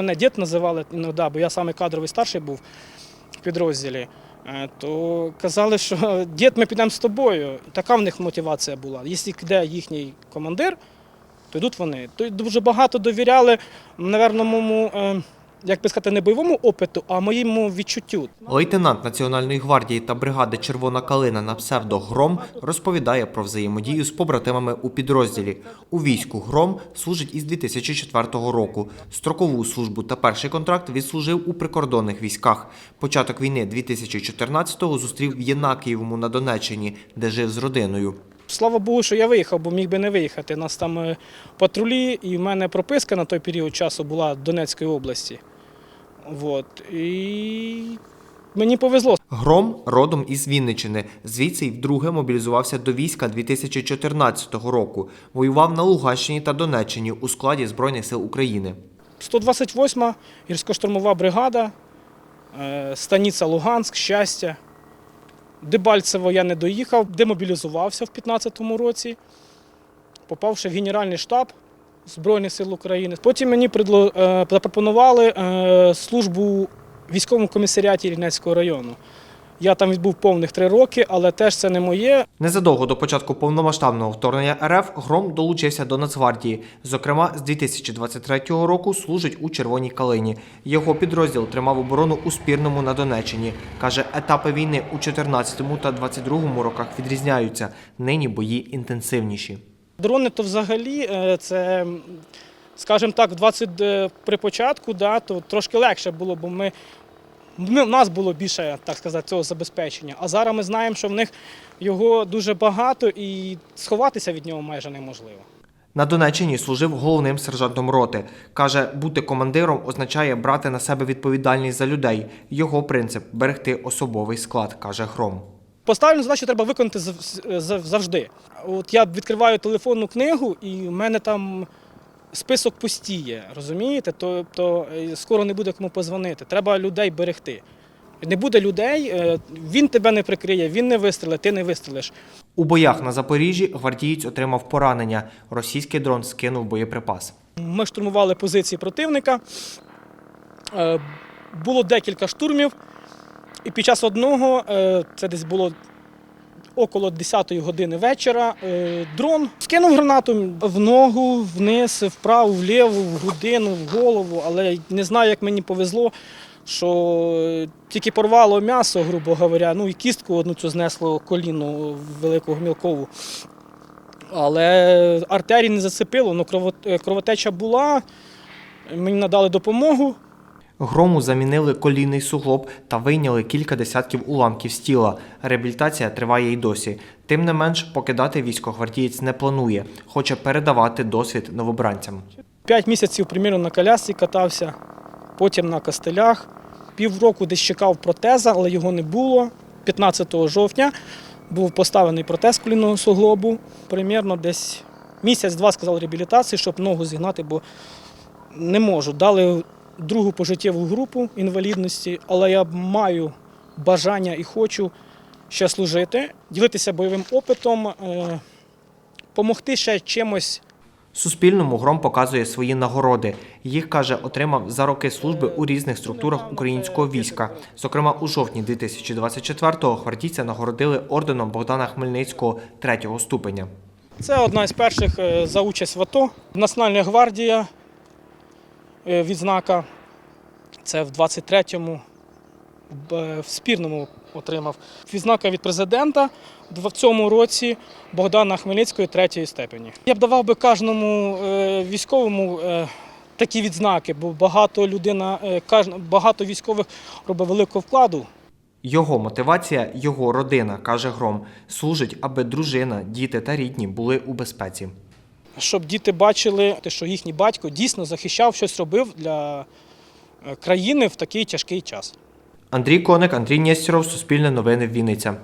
Мене дід називали іноді, бо я саме кадровий старший був в підрозділі. Е, То казали, що дід, ми підемо з тобою. Така в них мотивація була. Якщо йде їхній командир, то йдуть вони. То дуже багато довіряли, напевно, моєму, е, як би сказати, не бойовому опиту, а моєму відчуттю. Лейтенант Національної гвардії та бригади Червона калина на псевдо Гром розповідає про взаємодію з побратимами у підрозділі. У війську Гром служить із 2004 року. Строкову службу та перший контракт відслужив у прикордонних військах. Початок війни 2014-го зустрів в Єнакієвому на Донеччині, де жив з родиною. Слава Богу, що я виїхав, бо міг би не виїхати. Нас там е, патрулі, і в мене прописка на той період часу була в Донецької області. Вот. І мені повезло. Гром родом із Вінничини. Звідси й вдруге мобілізувався до війська 2014 року. Воював на Луганщині та Донеччині у складі Збройних сил України. 128-ма гірсько-штурмова бригада, е, станиця Луганськ, щастя. Дебальцево я не доїхав, демобілізувався в 15-му році, попавши в Генеральний штаб Збройних сил України. Потім мені е, запропонували е, службу в військовому комісаріаті Рівненського району. Я там відбув повних три роки, але теж це не моє. Незадовго до початку повномасштабного вторгнення РФ Гром долучився до Нацгвардії. Зокрема, з 2023 року служить у Червоній калині. Його підрозділ тримав оборону у Спірному на Донеччині. Каже, етапи війни у 14 та 22 роках відрізняються. Нині бої інтенсивніші. Дрони то взагалі е, це, скажімо так, в 20 е, при початку, да, то трошки легше було, бо ми, ми, в нас було більше, так сказати, цього забезпечення. А зараз ми знаємо, що в них його дуже багато і сховатися від нього майже неможливо. На Донеччині служив головним сержантом роти. Каже, бути командиром означає брати на себе відповідальність за людей. Його принцип берегти особовий склад, каже Гром. Поставлену задачу треба виконати зав- зав- завжди. От я відкриваю телефонну книгу, і в мене там список пустіє, розумієте? То, то е, скоро не буде кому позвонити. Треба людей берегти. Не буде людей, е, він тебе не прикриє, він не вистрілить, ти не вистрілиш. У боях на Запоріжжі гвардієць отримав поранення. Російський дрон скинув боєприпас. Ми штурмували позиції противника. Е, Було декілька штурмів, і під час одного, е, це десь було около 10 години вечора, е, дрон скинув гранату в ногу, вниз, вправо, вліво, в грудину, в голову, але не знаю, як мені повезло. Що е, тільки порвало м'ясо, грубо говоря, ну і кістку одну цю знесло коліну велику гмілкову. Але артерії не зацепило, ну кровотеча була. Мені надали допомогу. Грому замінили колінний суглоб та вийняли кілька десятків уламків з тіла. Реабілітація триває й досі. Тим не менш, покидати військогвардієць не планує, хоче передавати досвід новобранцям. П'ять місяців примірно на колясці катався, потім на костелях. Півроку десь чекав протеза, але його не було. 15 жовтня був поставлений протез колінного суглобу. Примірно десь місяць-два сказали реабілітації, щоб ногу зігнати, бо не можу. Дали другу пожиттєву групу інвалідності, але я маю бажання і хочу ще служити, ділитися бойовим опитом, е, помогти ще чимось Суспільному Гром показує свої нагороди. Їх каже, отримав за роки служби у різних структурах українського війська. Зокрема, у жовтні 2024-го гвардійця нагородили орденом Богдана Хмельницького третього ступеня. Це одна із перших е, за участь в АТО. Національна гвардія е, відзнака. Це в 23-му в спірному отримав. Відзнака від президента в цьому році Богдана Хмельницької третьої степені. Я б давав би кожному е, військовому е, такі відзнаки, бо багато людина, е, багато військових робить великого вкладу Його мотивація його родина, каже Гром. Служить, аби дружина, діти та рідні були у безпеці. Щоб діти бачили, що їхній батько дійсно захищав, щось робив для е, країни в такий тяжкий час. Андрій Коник, Андрій Нєстєров, Суспільне новини Вінниця.